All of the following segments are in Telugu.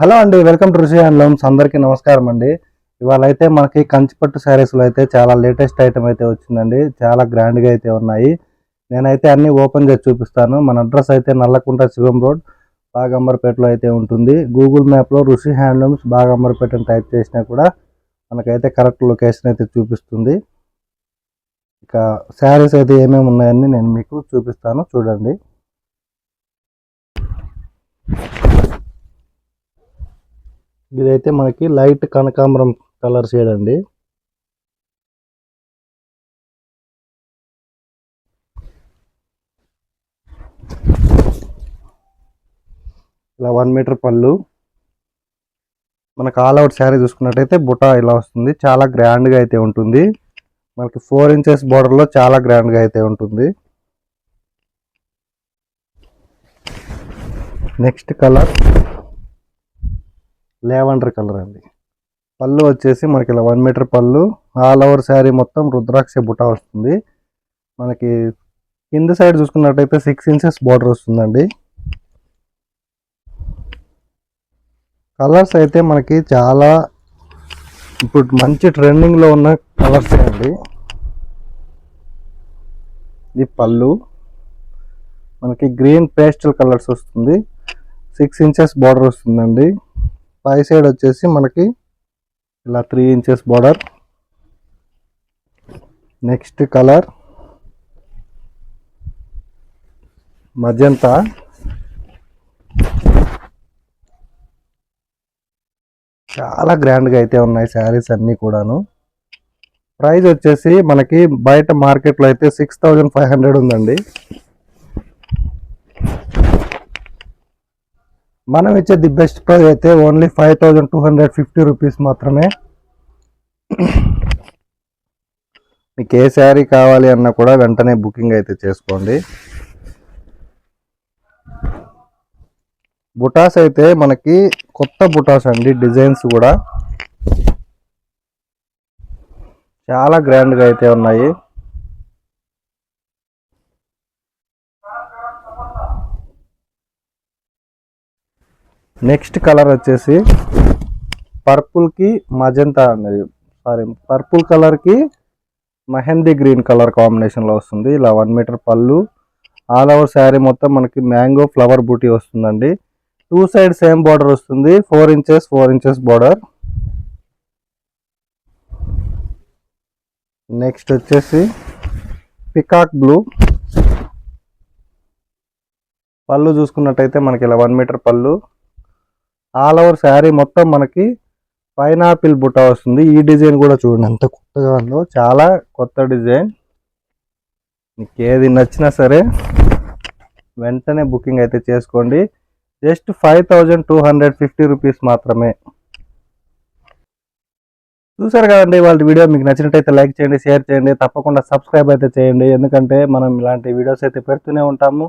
హలో అండి వెల్కమ్ టు రుషి హ్యాండ్లూమ్స్ అందరికీ నమస్కారం అండి. ఇవాళ అయితే మనకి కంచిపట్టు శారీస్లో అయితే చాలా లేటెస్ట్ ఐటమ్ అయితే వచ్చిందండి. చాలా గ్రాండ్గా అయితే ఉన్నాయి. నేనైతే అన్నీ ఓపెన్ చేసి చూపిస్తాను. మన అడ్రస్ అయితే నల్లకుంట శివం రోడ్ బాగంబర్పేటలో అయితే ఉంటుంది. గూగుల్ మ్యాప్లో రుషి హ్యాండ్లూమ్స్ బాగంబర్పేట అని టైప్ చేసినా కూడా మనకైతే కరెక్ట్ లొకేషన్ అయితే చూపిస్తుంది. ఇక శారీస్ అయితే ఏమేమి ఉన్నాయని నేను మీకు చూపిస్తాను. చూడండి. ఇదైతే మనకి లైట్ కనకాంబరం కలర్ షేడ్ అండి ఇలా వన్ మీటర్ పళ్ళు. మనకు ఆల్ అవుట్ శారీ చూసుకున్నట్టయితే బుటా ఇలా వస్తుంది. చాలా గ్రాండ్గా అయితే ఉంటుంది. మనకి ఫోర్ ఇంచెస్ బార్డర్లో చాలా గ్రాండ్గా అయితే ఉంటుంది. Next colour. లేవండర్ కలర్ అండి. పళ్ళు వచ్చేసి మనకి ఇలా వన్ మీటర్ పళ్ళు ఆల్ ఓవర్ శారీ మొత్తం రుద్రాక్ష బుటా వస్తుంది. మనకి కింద సైడ్ చూసుకున్నట్టయితే సిక్స్ ఇంచెస్ బార్డర్ వస్తుందండి. కలర్స్ అయితే మనకి చాలా ఇప్పుడు మంచి ట్రెండింగ్లో ఉన్న కలర్స్ అండి. ఇది పళ్ళు. మనకి గ్రీన్ పేస్టల్ కలర్స్ వస్తుంది. సిక్స్ ఇంచెస్ బార్డర్ వస్తుందండి. పై సైడ్ వచ్చేసి మనకి ఇలా three inches border. Next colour. Magenta చాలా గ్రాండ్గా అయితే ఉన్నాయి శారీస్ అన్నీ కూడాను. ప్రైస్ వచ్చేసి మనకి బయట మార్కెట్లో అయితే సిక్స్ థౌజండ్ ఫైవ్ హండ్రెడ్ ఉందండి. మనం ఇచ్చే ది బెస్ట్ ప్రైస్ అయితే only five thousand two hundred fifty rupees మాత్రమే. మీకు ఏ శారీ కావాలి అన్నా కూడా వెంటనే బుకింగ్ అయితే చేసుకోండి. బుటాస్ అయితే మనకి కొత్త బుటాస్ అండి డిజైన్స్ కూడా. చాలా గ్రాండ్గా అయితే ఉన్నాయి. నెక్స్ట్ కలర్ వచ్చేసి పర్పుల్కి మజంతా అనేది. సారీ పర్పుల్ కలర్కి మెహందీ గ్రీన్ కలర్ కాంబినేషన్లో వస్తుంది. ఇలా వన్ మీటర్ పళ్ళు. ఆల్ ఓవర్ శారీ మొత్తం మనకి మ్యాంగో ఫ్లవర్ బూటీ వస్తుందండి. టూ సైడ్ సేమ్ బార్డర్ వస్తుంది. Four inches four inches border. Next వచ్చేసి పికాక్ బ్లూ. పళ్ళు చూసుకున్నట్టయితే మనకి ఇలా వన్ మీటర్ పళ్ళు. ఆల్ ఓవర్ శారీ మొత్తం మనకి పైనాపిల్ బుట్ట వస్తుంది. ఈ డిజైన్ కూడా చూడండి ఎంత కొత్తగా ఉందో. చాలా కొత్త డిజైన్. మీకు ఏది నచ్చినా సరే వెంటనే బుకింగ్ అయితే చేసుకోండి. Just five thousand two hundred fifty rupees మాత్రమే. చూసారు కదండి వాళ్ళ వీడియో మీకు నచ్చినట్టయితే లైక్ చేయండి షేర్ చేయండి తప్పకుండా సబ్స్క్రైబ్ అయితే చేయండి. ఎందుకంటే మనం ఇలాంటి వీడియోస్ అయితే పెడుతూనే ఉంటాము.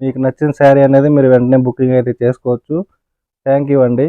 మీకు నచ్చిన శారీ అనేది మీరు వెంటనే బుకింగ్ అయితే చేసుకోవచ్చు. థ్యాంక్ యూ అండి.